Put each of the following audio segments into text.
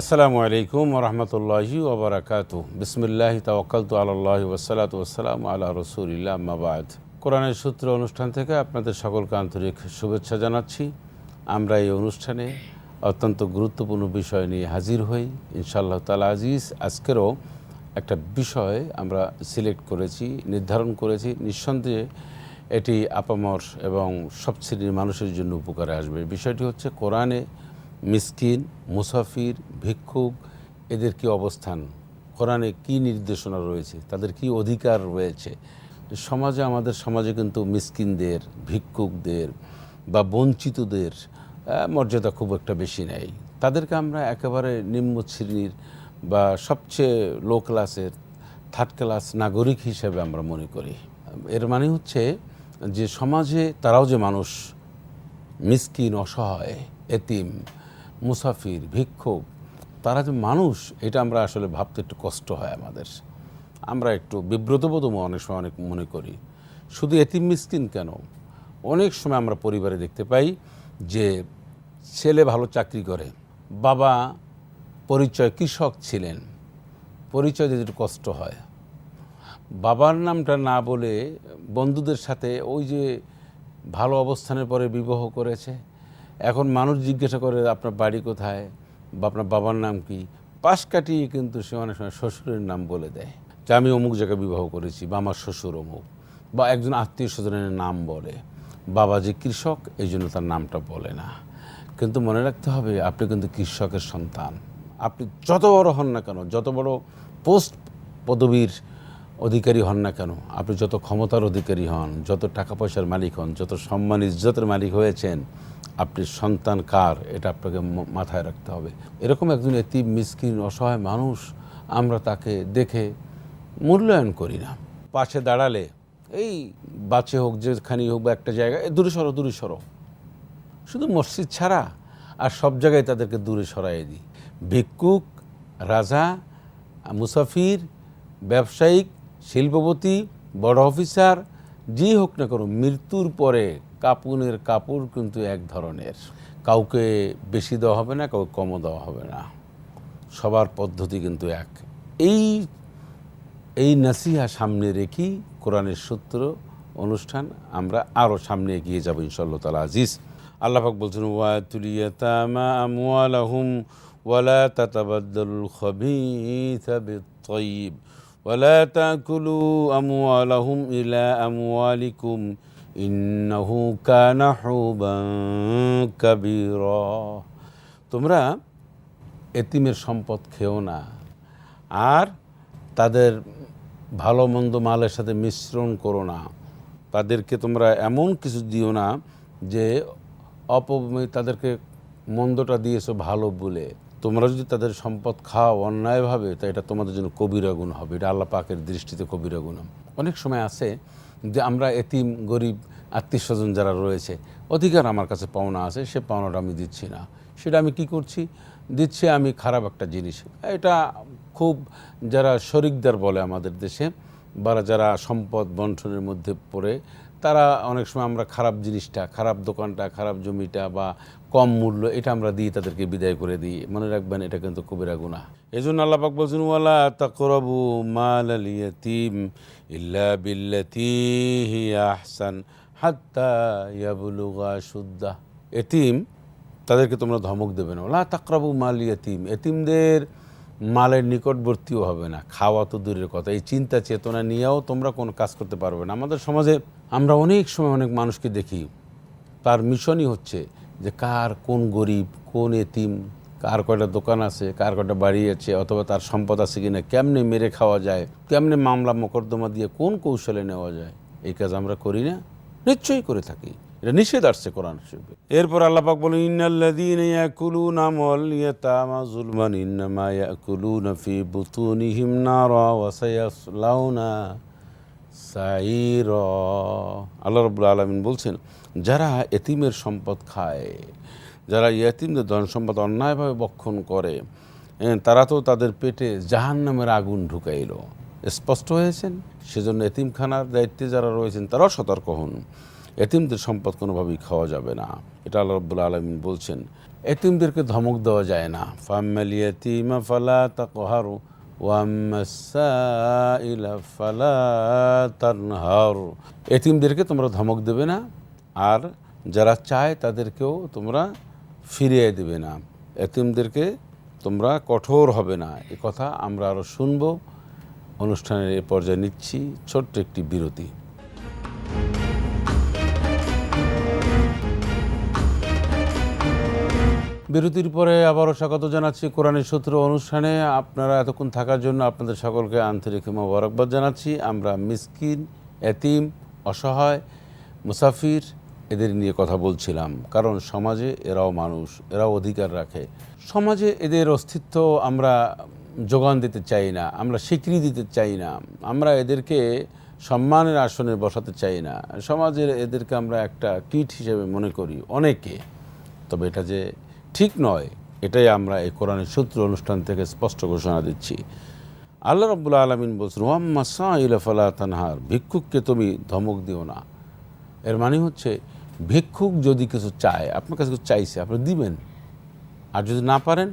আসসালামু আলাইকুম রহমতুল্লাহি ওবরাকাত বিসমিল্লাহ তাওয়াক্কাল তু আল্লাহ ওসালাত ওসালাম আল্লাহ রসুলিল্লাহ মাবাদ কোরআনের সূত্র অনুষ্ঠান থেকে আপনাদের সকলকে আন্তরিক শুভেচ্ছা জানাচ্ছি। আমরা এই অনুষ্ঠানে অত্যন্ত গুরুত্বপূর্ণ বিষয় নিয়ে হাজির হই। ইনশাআল্লাহ তালা আজিজ, আজকেরও একটা বিষয় আমরা সিলেক্ট করেছি, নির্ধারণ করেছি। নিঃসন্দেহে এটি আপামর এবং সব শ্রেণির মানুষের জন্য উপকারে আসবে। বিষয়টি হচ্ছে কোরআনে মিসকিন, মুসাফির, ভিক্ষুক এদের কি অবস্থান। কোরআনে কি নির্দেশনা রয়েছে? তাদের কি অধিকার রয়েছে? সমাজে, আমাদের সমাজে কিন্তু মিসকিনদের, ভিক্ষুকদের বা বঞ্চিতদের মর্যাদা খুব একটা বেশি নেই। তাদেরকে আমরা একেবারে নিম্ন শ্রেণির বা সবচেয়ে লো ক্লাসের থার্ড ক্লাস নাগরিক হিসেবে আমরা মনে করি। এর মানে হচ্ছে যে সমাজে তারাও যে মানুষ, মিসকিন, অসহায়, এতিম মুসাফির, ভিক্ষুক, তারা যে মানুষ, এটা আমরা আসলে ভাবতে একটু কষ্ট হয় আমাদের। আমরা একটু বিব্রতবোধ অনেক সময় অনেক মনে করি। শুধু এতিম মিসকিন কেন? অনেক সময় আমরা পরিবারে দেখতে পাই যে, ছেলে ভালো চাকরি করে, বাবা পরিচয় কৃষক ছিলেন, পরিচয় দিতে একটু কষ্ট হয়। বাবার নামটা না বলে বন্ধুদের সাথে ওই যে ভালো অবস্থানের পরে বিবাহ করেছে এখন মানুষ জিজ্ঞাসা করে, আপনার বাড়ি কোথায় বা আপনার বাবার নাম কি? পাশ কাটিয়ে কিন্তু সে অনেক সময় শ্বশুরের নাম বলে দেয়। যে আমি অমুক জায়গায় বিবাহ করেছি বা আমার শ্বশুর অমুক বা একজন আত্মীয় স্বজনের নাম বলে। বাবা যে কৃষক, এই জন্য তার নামটা বলে না। কিন্তু মনে রাখতে হবে, আপনি কিন্তু কৃষকের সন্তান। আপনি যত বড় হন না কেন, যত বড় পোস্ট পদবীর অধিকারী হন না কেন, আপনি যত ক্ষমতার অধিকারী হন, যত টাকা পয়সার মালিক হন, যত সম্মান ইজ্জতের মালিক হয়েছেন আপনি সন্তান কার? এটা আপনাকে মাথায় রাখতে হবে। এরকম একজন এতি মিসকিন অসহায় মানুষ আমরা তাকে দেখে মূল্যায়ন করি না। পাশে দাঁড়ালে এই বাচ্চে হোক যেখানেই হোক বা একটা জায়গায় "এ, দূরে সরো দূরে সরো। শুধু মসজিদ ছাড়া আর সব জায়গায় তাদেরকে দূরে সরাই দিই। ভিক্ষুক রাজা মুসাফির ব্যবসায়িক শিল্পপতি বড় অফিসার যেই হোক না করো মৃত্যুর পরে কাপুনের কাপড় কিন্তু এক ধরনের। কাউকে বেশি দেওয়া হবে না, কাউকে কমও দেওয়া হবে না। সবার পদ্ধতি কিন্তু এক। এই এই নাসিহা সামনে রেখি কোরআনের সূত্র অনুষ্ঠান আমরা আরও সামনে এগিয়ে যাব ইনশাল্লাহ তালা আজিজ। আল্লাহাক বলছেন ওয়াতুলিয়াতামা আমওয়ালাহুম ওয়ালা তাতাবাদ্দালুল খাবিথা বিত-তাইয়িব ওয়ালা তাকুলু আমওয়ালাহুম ইলা আমওয়ালিকুম ইন্নাহু কানা তোমরা এতিমের সম্পদ খেও না। আর তাদের ভালো মন্দ মালের সাথে মিশ্রণ করো না। তাদেরকে তোমরা এমন কিছু দিও না যে অপ তাদেরকে মন্দটা দিয়েছ ভালো বলে। তোমরা যদি তাদের সম্পদ খাও অন্যায়ভাবে, তা এটা তোমাদের জন্য কবিরা গুণ হবে। এটা আল্লাহ পাকের দৃষ্টিতে কবিরা গুণ অনেক সময় আছে যে আমরা এতিম গরিব আত্মীয় স্বজন যারা রয়েছে, অধিকার আমার কাছে পাওনা আছে, সে পাওনাটা আমি দিচ্ছি না। সেটা আমি কি করছি? দিচ্ছি আমি খারাপ একটা জিনিস। এটা খুব যারা শরিকদার বলে আমাদের দেশে, বা যারা সম্পদ বন্টনের মধ্যে পড়ে তারা অনেক সময় আমরা খারাপ জিনিসটা, খারাপ দোকানটা, খারাপ জমিটা বা কম মূল্য এটা আমরা দিই, তাদেরকে বিদায় করে দিই। মনে রাখবেন, এটা কিন্তু কবিরা গুণা এই জন্য আল্লাপাক বলছেন, ওয়ালা তাকরাবু মাল আল ইয়াতিম ইল্লা বিল্লাতি আহসান হাত্তা ইয়াবলুগা শুদ্ধা এতিম, তাদেরকে তোমরা ধমক দেবে না। ওলা তাকরাবু মাল ইয়াতিম, এতিমদের মালের নিকটবর্তীও হবে না। খাওয়া তো দূরের কথা। এই চিন্তা চেতনা নিয়েও তোমরা কোনো কাজ করতে পারবে না। আমাদের সমাজে আমরা অনেক সময় অনেক মানুষকে দেখি, তার মিশনই হচ্ছে যে কার কোন গরিব, কোন এতিম, কার কয়টা দোকান আছে, কার কয়টা বাড়ি আছে, অথবা তার সম্পদ আছে কিনা, কেমনে মেরে খাওয়া যায়, কেমনে মামলা মোকদ্দমা দিয়ে কোন কৌশলে নেওয়া যায়, এই কাজ আমরা করি না। নিশ্চয়ই করে থাকি। এটা নিষেধ আসছে কোরআন শরীফে। এরপর আল্লাহ পাক বলেন, ইন্নাল্লাযীনা ইয়াকুলুনা আমওয়াল ইয়াতামা যুলমান ইন্নামা ইয়াকুলুনা ফি বুতুনিহিম নারা সাইর। আল্লাহ রবুল্লা আলমিন বলছেন যারা এতিমের সম্পদ খায় যারা এতিমদের ধন সম্পদ অন্যায়ভাবে বক্ষণ করে হ্যাঁ, তারা তো তাদের পেটে জাহান নামের আগুন ঢুকাইল। স্পষ্ট হয়েছেন? সেজন্য এতিমখানার দায়িত্বে যারা রয়েছেন তারাও সতর্ক হন। এতিমদের সম্পদ কোনোভাবেই খাওয়া যাবে না। এটা আল্লাহ রব্বুল আলমিন বলছেন এতিমদেরকে ধমক দেওয়া যায় না। ফাম্মাল ইয়াতিমা ফালা তাকহারু ওয়াম্মাসাইলা ফালা এতিমদেরকে তোমরা ধমক দেবে না, আর যারা চায় তাদেরকেও তোমরা ফিরিয়ে দেবে না। এতিমদেরকে তোমরা কঠোর হবে না। এ কথা আমরা আরও শুনব। অনুষ্ঠানের এ পর্যায়ে নিচ্ছি ছোট্ট একটি বিরতি। বিরতির পরে আবারও স্বাগত জানাচ্ছি কোরআনের সূত্র অনুষ্ঠানে। আপনারা এতক্ষণ থাকার জন্য আপনাদের সকলকে আন্তরিক মোবারকবাদ জানাচ্ছি। আমরা মিসকিন, এতিম, অসহায়, মুসাফির, এদের নিয়ে কথা বলছিলাম। কারণ সমাজে এরাও মানুষ, এরাও অধিকার রাখে। সমাজে এদের অস্তিত্ব আমরা যোগান দিতে চাই না, আমরা স্বীকৃতি দিতে চাই না, আমরা এদেরকে সম্মানের আসনে বসাতে চাই না। সমাজের এদেরকে আমরা একটা কীট হিসেবে মনে করি অনেকে। তবে এটা যে ঠিক নয়, এটাই আমরা এই কোরআনের সূত্র অনুষ্ঠান থেকে স্পষ্ট ঘোষণা দিচ্ছি। আল্লাহ রব্বুল আলমিন বলছেন ওয়াম্মা সাইলা ফালা তানহার, ভিক্ষুককে তুমি ধমক দিও না। এর মানে হচ্ছে, ভিক্ষুক যদি কিছু চায়, আপনার কাছে কিছু চাইছে, আপনি দিবেন। আর যদি না পারেন,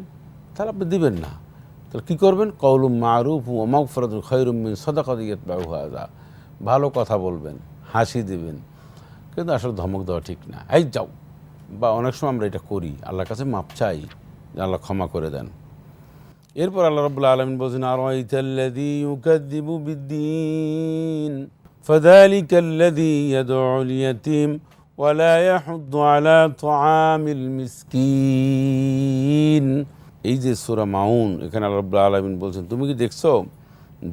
তাহলে আপনি দিবেন না। তাহলে কী করবেন? কৌলুম মারুফ ওমাক ফরদুল খৈরুমিন ব্যবহারা ভালো কথা বলবেন, হাসি দিবেন। কিন্তু আসলে ধমক দেওয়া ঠিক না। এই যাও। বা অনেক সময় আমরা এটা করি আল্লাহর কাছে মাপ চাই যে আল্লাহ ক্ষমা করে দেন এরপর আল্লাহ রবুল্লা আলমিন বলছেন আর ইউকাদ্দিবু বিদ্দিন فذلك الذي يدعو اليتيم ولا يحض على طعام المسكين এই যে সুরা মাউন এখানে আল্লাহ রব্বুল আলমিন বলছেন তুমি কি দেখছো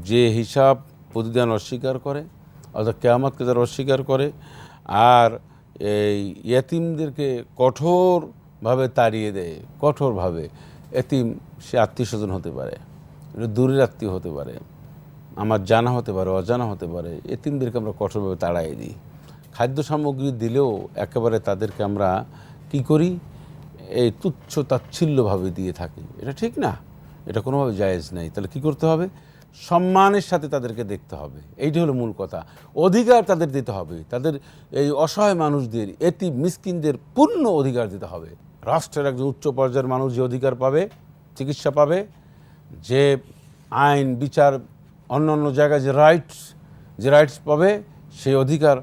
যে হিসাব প্রতিদান অস্বীকার করে অর্থাৎ কেয়ামতকে যারা অস্বীকার করে আর এই ইয়াতিমদেরকে কঠোরভাবে তাড়িয়ে দেয়, কঠোরভাবে। এতিম সে আত্মীয় স্বজন হতে পারে দূরের আত্মীয় হতে পারে, আমার জানা হতে পারে, অজানা হতে পারে এতিমদেরকে আমরা কঠোরভাবে তাড়াই দিই। খাদ্য সামগ্রী দিলেও একেবারে তাদেরকে আমরা কি করি? এই তুচ্ছ তাচ্ছিল্যভাবে দিয়ে থাকি। এটা ঠিক না। এটা কোনোভাবে জায়েজ নেই। তাহলে কি করতে হবে? সম্মানের সাথে তাদেরকে দেখতে হবে। এইটি হলো মূল কথা। অধিকার তাদের দিতে হবে। তাদের এই অসহায় মানুষদের এটি মিসকিনদের পূর্ণ অধিকার দিতে হবে। রাষ্ট্রের একজন উচ্চ পর্যায়ের মানুষ যে অধিকার পাবে, চিকিৎসা পাবে, যে আইন, বিচার, অন্য অন্য জায়গায় যে রাইটস যে রাইটস পাবে, সেই অধিকার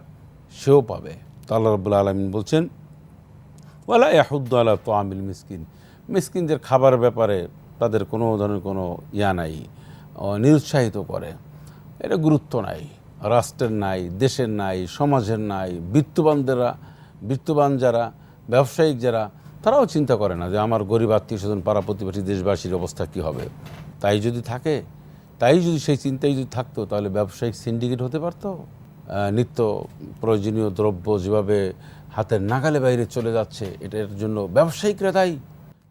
সেও পাবে। তো আল্লাহ আলমিন বলছেন, ওয়ালা আলা তো আমিল মিসকিন। মিসকিনদের খাবার ব্যাপারে তাদের কোনো ধরনের কোনো ইয়া নাই। নিরুৎসাহিত করে। এটা গুরুত্ব নাই। রাষ্ট্রের নাই, দেশের নাই, সমাজের নাই, বিত্তবানদেরা, বৃত্তবান যারা, ব্যবসায়িক যারা, তারাও চিন্তা করে না যে আমার গরিব আত্মীয় স্বজন, পাড়া প্রতিবেশী, দেশবাসীর অবস্থা কী হবে? তাই যদি থাকে, তাই যদি সেই চিন্তাই যদি থাকতো, তাহলে ব্যবসায়িক সিন্ডিকেট হতে পারতো। নিত্য প্রয়োজনীয় দ্রব্য যেভাবে হাতের নাগালে বাইরে চলে যাচ্ছে, এটার জন্য ব্যবসায়িকরা দায়ী।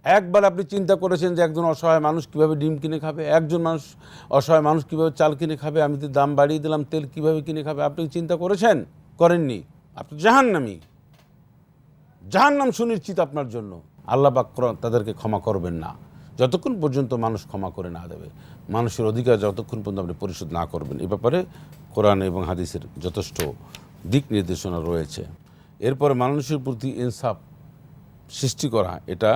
একবার আপনি চিন্তা করেছেন যে একজন অসহায় মানুষ কীভাবে ডিম কিনে খাবে? একজন মানুষ, অসহায় মানুষ কীভাবে চাল কিনে খাবে? আমি তো দাম বাড়িয়ে দিলাম, তেল কীভাবে কিনে খাবে? আপনি চিন্তা করেছেন? করেননি? আপনি জাহান্নামি। জাহান্নাম সুনিশ্চিত আপনার জন্য। আল্লাহ পাক তাদেরকে ক্ষমা করবেন না। যতক্ষণ পর্যন্ত মানুষ ক্ষমা করে না দেবে, মানুষের অধিকার যতক্ষণ পর্যন্ত আপনি পরিশোধ না করবেন। এ ব্যাপারে কোরআন এবং হাদিসের যথেষ্ট দিক নির্দেশনা রয়েছে। এরপরে মানুষের প্রতি ইনসাফ সৃষ্টি করা, এটা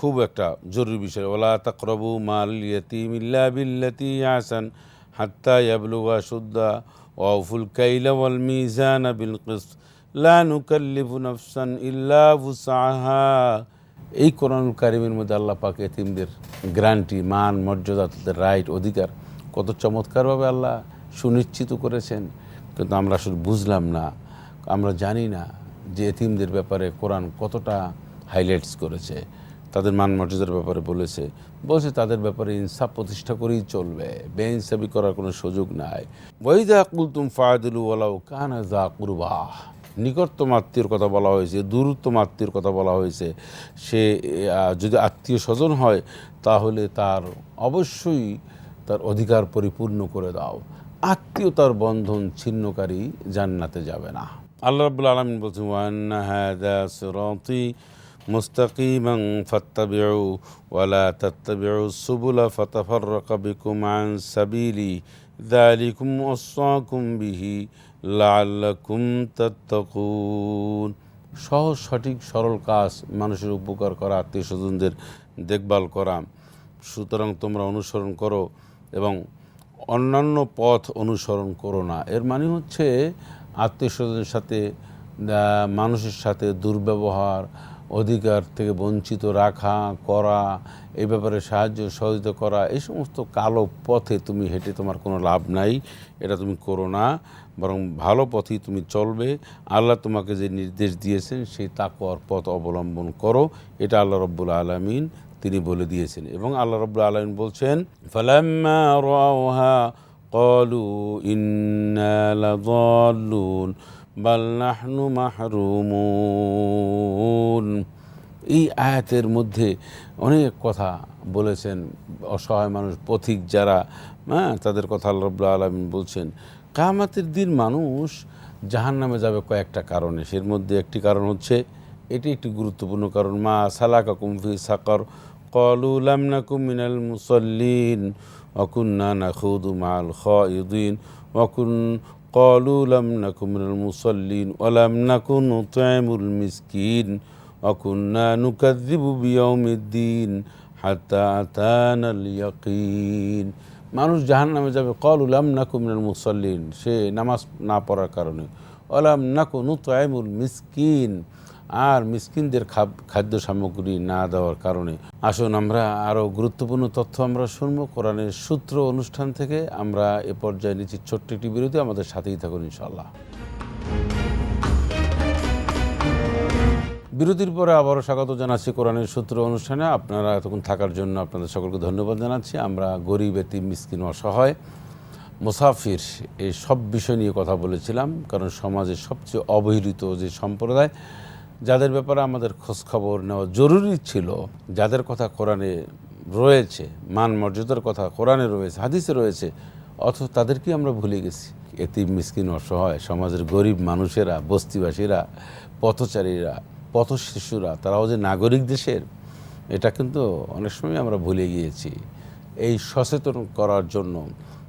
খুব একটা জরুরি বিষয়। ওলা তাকরবু মাল ইয়তিম ইল্লা বিল্লাতি আসান হাত্তা ইয়াবলুগা সুদ্দা ওয়াফুল কাইলা ওয়াল মিজান বিল কিসত লা নুকাল্লিফু নাফসান ইল্লা ফুসাহা এই কোরআনুল কারিমের মধ্যে আল্লাহ পাক এতিমদের গ্রান্টি মান, মর্যাদা, তাদের রাইট, অধিকার কত চমৎকারভাবে আল্লাহ সুনিশ্চিত করেছেন। কিন্তু আমরা আসলে বুঝলাম না, আমরা জানি না যে এতিমদের ব্যাপারে কোরআন কতটা হাইলাইটস করেছে। তাদের মান মর্যাদার ব্যাপারে বলেছে। বলছে, তাদের ব্যাপারে ইনসাফ প্রতিষ্ঠা করেই চলবে। বেইনসাফি করার কোনো সুযোগ নাই। ওয়াইদা কুলতুম ফায়দুল ওয়ালাউ কানা যা কুরবাহ নিকটতম আত্মীয়র কথা বলা হয়েছে দূরতম আত্মীয়র কথা বলা হয়েছে। সে যদি আত্মীয় স্বজন হয়, তাহলে তার অবশ্যই তার অধিকার পরিপূর্ণ করে দাও। আত্মীয়তার বন্ধন ছিন্নকারী জান্নাতে যাবে না। আল্লাহ রাব্বুল আলামিন বলছেন ওয়ান্না হাদা মুস্তাকিমাং ফাত্তাবিউ ওয়ালা তাত্তাবিউ সুবুলা ফাতাফাররাকা বিকুম আন সাবিলি যালিকুম ওয়াসাকুম বিহি লাআল্লাকুম তাত্তাকুন। সহজ, সঠিক, সরল কাজ মানুষের উপকার করা, আত্মীয় স্বজনদের দেখভাল করা। সুতরাং তোমরা অনুসরণ করো এবং অন্যান্য পথ অনুসরণ করো না। এর মানে হচ্ছে আত্মীয় স্বজনের সাথে মানুষের সাথে দুর্ব্যবহার অধিকার থেকে বঞ্চিত রাখা করা এই ব্যাপারে সাহায্য সহযোগিতা করা এই সমস্ত কালো পথে তুমি হেঁটে তোমার কোনো লাভ নাই এটা তুমি করো না বরং ভালো পথেই তুমি চলবে আল্লাহ তোমাকে যে নির্দেশ দিয়েছেন সেই তাকওয়ার পথ অবলম্বন করো এটা আল্লাহ রব্বুল আলমিন তিনি বলে দিয়েছেন এবং আল্লাহ রব্বুল আলমিন বলছেন ফালাম্মা রাওহা قالوا إنا لضالون বাল নাহনু মাহরুমুন। এই আয়াতের মধ্যে অনেক কথা বলেছেন অসহায় মানুষ, পথিক যারা হ্যাঁ তাদের কথা আল্লাহ আলমিন বলছেন। কামাতের দিন মানুষ জাহান নামে যাবে কয়েকটা কারণে। সের মধ্যে একটি কারণ হচ্ছে, এটি একটি গুরুত্বপূর্ণ কারণ, মা সালাকা কুমফি সাকর কলুলাম কুমিনাল মুসল্লিন অকুন্না নাখুদু মাল খ ইউদ্দিন অকুন قالوا لم نكن من المصلين ولم نكن نطعم المسكين وكنا نكذب بيوم الدين حتى أتانا اليقين মানুষ জাহান নামে যাবে কল উলাম নাকু মিনাল মুসল্লিন সে নামাজ না পড়ার কারণে অলাম নাকু নুতাইমুল মিসকিন আর মিসকিনদের খাদ্য সামগ্রী না দেওয়ার কারণে। আসুন আমরা আরও গুরুত্বপূর্ণ তথ্য আমরা শুনব। কোরআনের সূত্র অনুষ্ঠান থেকে আমরা এ পর্যায়ে নিচ্ছি ছোট্ট একটি বিরতি। আমাদের সাথেই থাকুন ইনশাল্লাহ বিরতির পরে আবারও স্বাগত জানাচ্ছি কোরআনের সূত্র অনুষ্ঠানে। আপনারা এতক্ষণ থাকার জন্য আপনাদের সকলকে ধন্যবাদ জানাচ্ছি। আমরা গরিব এতি মিসকিন, অসহায়, মুসাফির এই সব বিষয় নিয়ে কথা বলেছিলাম, কারণ সমাজের সবচেয়ে অবহেলিত যে সম্প্রদায় যাদের ব্যাপারে আমাদের খোঁজখবর নেওয়া জরুরি ছিল, যাদের কথা কোরআনে রয়েছে, মান মর্যাদার কথা কোরআনে রয়েছে, হাদিসে রয়েছে, অথচ তাদেরকে আমরা ভুলে গেছি। এতি মিসকিন, অসহায় সমাজের গরিব মানুষেরা, বস্তিবাসীরা, পথচারীরা, পথ শিশুরা, তারাও যে নাগরিক দেশের, এটা কিন্তু অনেক সময় আমরা ভুলে গিয়েছি। এই সচেতন করার জন্য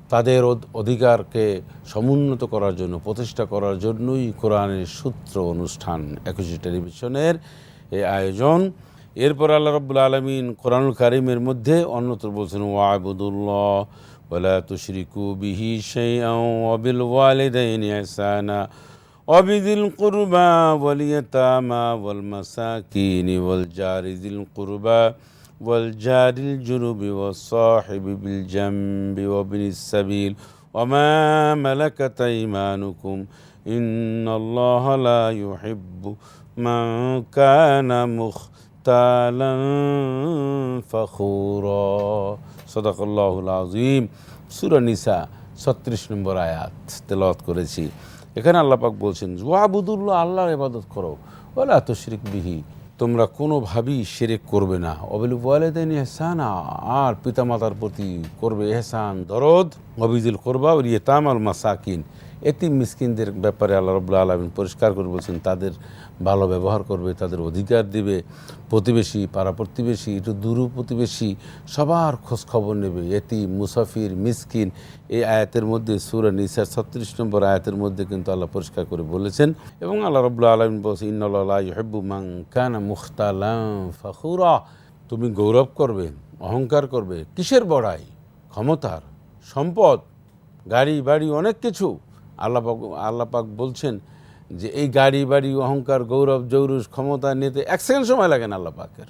তাদের অধিকারকে সমুন্নত করার জন্য, প্রতিষ্ঠা করার জন্যই কোরআনের সূত্র অনুষ্ঠান, একুশে টেলিভিশনের এই আয়োজন। এরপর আল্লাহ রব্বুল আলমিন কোরআনুল কারিমের মধ্যে অন্যত্র বলছেন, ওয়াবুদুল্লাহ ওলা জারিদিল কুরবা। والجار الجنب والصاحب بالجنب وابن السبيل وما ملكت أيمانكم إن الله لا يحب من كان مختالا فخورا صدق الله العظيم سورة নিসা ছত্রিশ নম্বর আয়াত তেলাওয়াত করেছি এখানে আল্লাহ পাক বলছেন ওয়াবুদুল্লাহ আল্লাহর ইবাদত করো বলে এত শিরিক বিহি তোমরা কোনোভাবেই সেরেক করবে না। অবিল ওয়ালেদাইন এহসান আর পিতামাতার প্রতি করবে এহসান দরদ অবিজুল করবা ওর তামাল মাসাকিন। এতিম মিসকিনদের ব্যাপারে আল্লাহ রবুল্লা আলমিন পরিষ্কার করে বলছেন, তাদের ভালো ব্যবহার করবে, তাদের অধিকার দিবে, প্রতিবেশী, পাড়া প্রতিবেশী, একটু দূর প্রতিবেশী, সবার খোঁজ খবর নেবে। এতি মুসাফির, মিসকিন, এই আয়াতের মধ্যে, সুরা নিসার ছত্রিশ নম্বর আয়াতের মধ্যে কিন্তু আল্লাহ পরিষ্কার করে বলেছেন। এবং আল্লাহ রবুল্লা আলমিন বলছে ইন্নআল্লাহ হেব্বু মাং কানা মুখতালাম ফখুরা। তুমি গৌরব করবে, অহংকার করবে, কিসের বড়াই? ক্ষমতার, সম্পদ, গাড়ি, বাড়ি, অনেক কিছু। আল্লাহ পাক আল্লাহ পাক বলছেন যে এই গাড়ি বাড়ি, অহংকার, গৌরব জৌরুস ক্ষমতা নিতে এক সেকেন্ড সময় লাগে না আল্লাহপাকের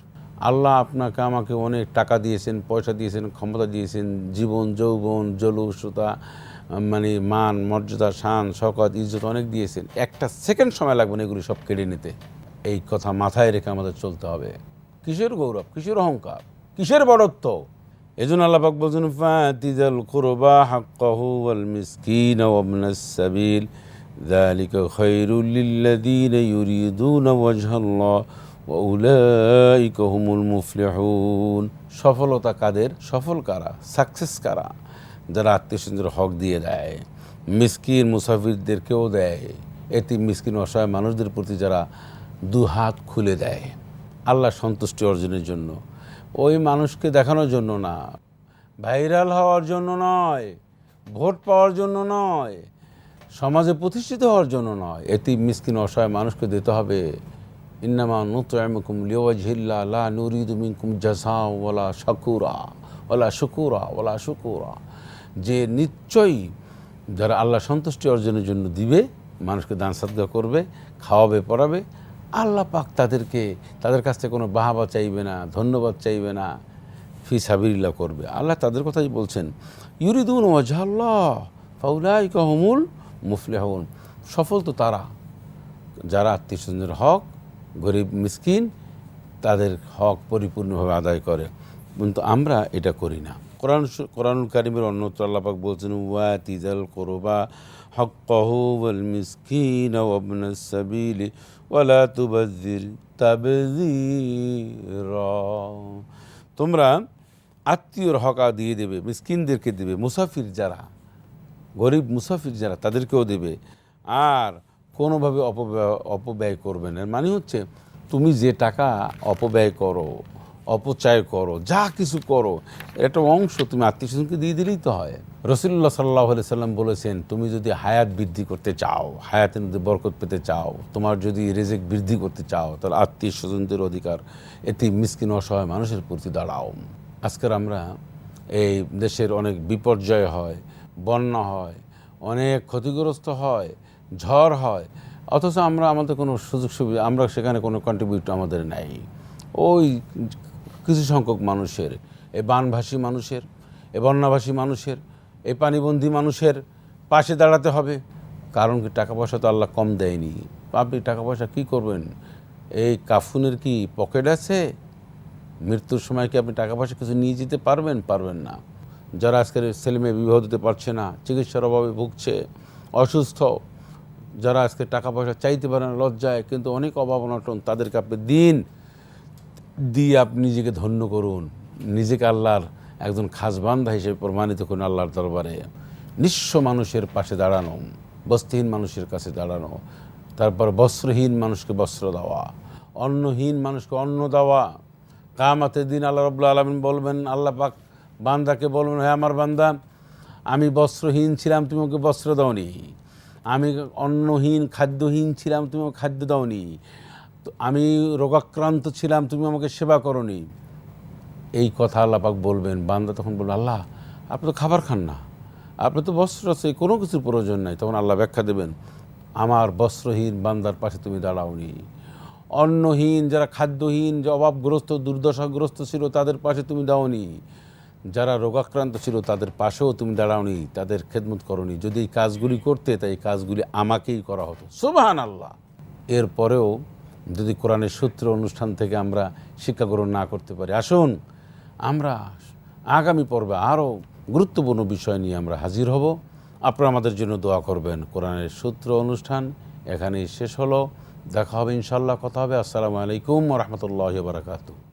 আল্লাহ আপনাকে আমাকে অনেক টাকা দিয়েছেন, পয়সা দিয়েছেন, ক্ষমতা দিয়েছেন, জীবন, যৌবন, জলুসতা মানে মান, মর্যাদা, শান শকত ইজ্জত অনেক দিয়েছেন। একটা সেকেন্ড সময় লাগবে না এগুলি সব কেড়ে নিতে। এই কথা মাথায় রেখে আমাদের চলতে হবে। কিসের গৌরব? কিসের অহংকার? কিসের বড়ত্ব? এজন্য আল্লাহ পাক বলছেন, ফাতিজাল কুরবা হাক্কাহু ওয়াল মিসকিন ওয়া ইবনাস সাবিল। যালিকা খায়রুল লিল্লাযীনা ইউরিদুনা ওয়াজহাল্লাহ ওয়া উলাইকা হুমুল মুফলিহুন। সফলতা কাদের? সফল কারা? সাকসেস কারা? যারা আত্মীয় হক দিয়ে দেয়, মিসকিন মুসাফিরদেরকেও দেয়, এটি মিসকিন অসহায় মানুষদের প্রতি যারা দু হাত খুলে দেয়। আল্লাহ সন্তুষ্টি অর্জনের জন্য। ওই মানুষকে দেখানোর জন্য না। ভাইরাল হওয়ার জন্য নয়, ভোট পাওয়ার জন্য নয়, সমাজে প্রতিষ্ঠিত হওয়ার জন্য নয়। এটি মিসকিন, অসহায় মানুষকে দিতে হবে। ইন্নামা নুতমুকুম লিওয়াজহিল্লা, লা নুরিদু জাযা ওয়ালা শাকুরা, ওয়ালা শুকুরা ওয়ালা শুকুরা। যে নিশ্চয়ই যারা আল্লাহ সন্তুষ্টি অর্জনের জন্য দিবে, মানুষকে দান সাদগা করবে, খাওয়াবে, পড়াবে আল্লাহ পাক তাদেরকে, তাদের কাছ থেকে কোনো বাহাবা চাইবে না, ধন্যবাদ চাইবে না, ফি সাবিল্লা করবে। আল্লাহ তাদের কথাই বলছেন, ইউরিদুন ওয়াজাল্লাহ ফাউলাইকা হুমুল মুফলেহন। সফল তো তারা। যারা আত্মীয় স্বজনের হক, গরিব, মিসকিন, তাদের হক পরিপূর্ণভাবে আদায় করে। কিন্তু আমরা এটা করি না। কোরআন কোরআনুল কারিমের অন্যত্র আল্লাপাক বলছেন ওয়া তিজাল কোরবা হক কহুল মিসকিন ওয়াবনাস সাবিলি ওয়ালা তুবাজ্জির তাবযীরা। তোমরা আত্মীয়র হকা দিয়ে দেবে, মিসকিনদেরকে দেবে, মুসাফির যারা, গরিব মুসাফির যারা, তাদেরকেও দেবে। আর কোনোভাবে অপব্যয় অপব্যয় করবে না। মানে হচ্ছে, তুমি যে টাকা অপব্যয় করো অপচয় করো, যা কিছু করো, একটা অংশ তুমি আত্মীয় স্বজনকে দিয়ে দিলেই তো হয়। রসুল্লাহ সাল্লাহ সাল্লাম বলেছেন, তুমি যদি হায়াত বৃদ্ধি করতে চাও, হায়াতের মধ্যে বরকত পেতে চাও, তোমার যদি রেজেক বৃদ্ধি করতে চাও, তাহলে আত্মীয় স্বজনদের অধিকার এটি মিসকিন অসহায় মানুষের প্রতি দাঁড়াও। আজকের আমরা এই দেশের অনেক বিপর্যয় হয়, বন্যা হয়, অনেক ক্ষতিগ্রস্ত হয়, ঝড় হয়, অথচ আমরা আমাদের কোনো সুযোগ সুবিধা, আমরা সেখানে কোনো কন্ট্রিবিউট আমাদের নেই। ওই কিছু সংখ্যক মানুষের এই বানভাসী মানুষের, এ বন্যাভাসী মানুষের এই পানিবন্দী মানুষের পাশে দাঁড়াতে হবে। কারণ কি টাকা পয়সা তো আল্লাহ কম দেয়নি। আপনি টাকা পয়সা কী করবেন? এই কাফুনের কি পকেট আছে? মৃত্যুর সময় কি আপনি টাকা পয়সা কিছু নিয়ে যেতে পারবেন? পারবেন না। যারা আজকের ছেলে মেয়ে বিবাহ দিতে পারছে না, চিকিৎসার অভাবে ভুগছে, অসুস্থ, যারা আজকে টাকা পয়সা চাইতে পারে না, লজ্জায়, কিন্তু অনেক অভাব অনটন তাদেরকে আপনি দিন। দিয়ে আপনি নিজেকে ধন্য করুন। নিজেকে আল্লাহর একজন খাস বান্ধা হিসেবে প্রমাণিত করুন আল্লাহর দরবারে। নিঃস্ব মানুষের পাশে দাঁড়ানো বস্তিহীন মানুষের কাছে দাঁড়ানো, তারপর বস্ত্রহীন মানুষকে বস্ত্র দেওয়া, অন্নহীন মানুষকে অন্ন দেওয়া। কামাতের দিন আল্লাহ রবুল্লা আলমিন বলবেন, আল্লাহ পাক বান্দাকে বলবেন হ্যাঁ আমার বান্দা, আমি বস্ত্রহীন ছিলাম, তুমি ওকে বস্ত্র দাওনি। আমি অন্নহীন, খাদ্যহীন ছিলাম, তুমি খাদ্য দাওনি। আমি রোগাক্রান্ত ছিলাম, তুমি আমাকে সেবা করনি। এই কথা আল্লাহ পাক বলবেন, বান্দা তখন বলবে, আল্লাহ, আপনি তো খাবার খান না। আপনি তো বস্ত্র আছে কোনো কিছুর প্রয়োজন নাই। তখন আল্লাহ ব্যাখ্যা দেবেন, আমার বস্ত্রহীন বান্দার পাশে তুমি দাঁড়াওনি। অন্নহীন, যারা খাদ্যহীন, যে অভাবগ্রস্ত, দুর্দশাগ্রস্ত ছিল, তাদের পাশে তুমি দাওনি যারা রোগাক্রান্ত ছিল, তাদের পাশেও তুমি দাঁড়াওনি, তাদের খেদমত করনি। যদি এই কাজগুলি করতে, তাই এই কাজগুলি আমাকেই করা হতো। সুবাহান আল্লাহ এরপরেও যদি কোরআনের সূত্র অনুষ্ঠান থেকে আমরা শিক্ষা গ্রহণ না করতে পারি, আসুন আমরা আগামী পর্বে আরও গুরুত্বপূর্ণ বিষয় নিয়ে আমরা হাজির হব। আপনারা আমাদের জন্য দোয়া করবেন। কোরআনের সূত্র অনুষ্ঠান এখানেই শেষ হলো। দেখা হবে ইনশাল্লাহ কথা হবে। আসসালামু আলাইকুম রহমতুল্লাহ বারকাতু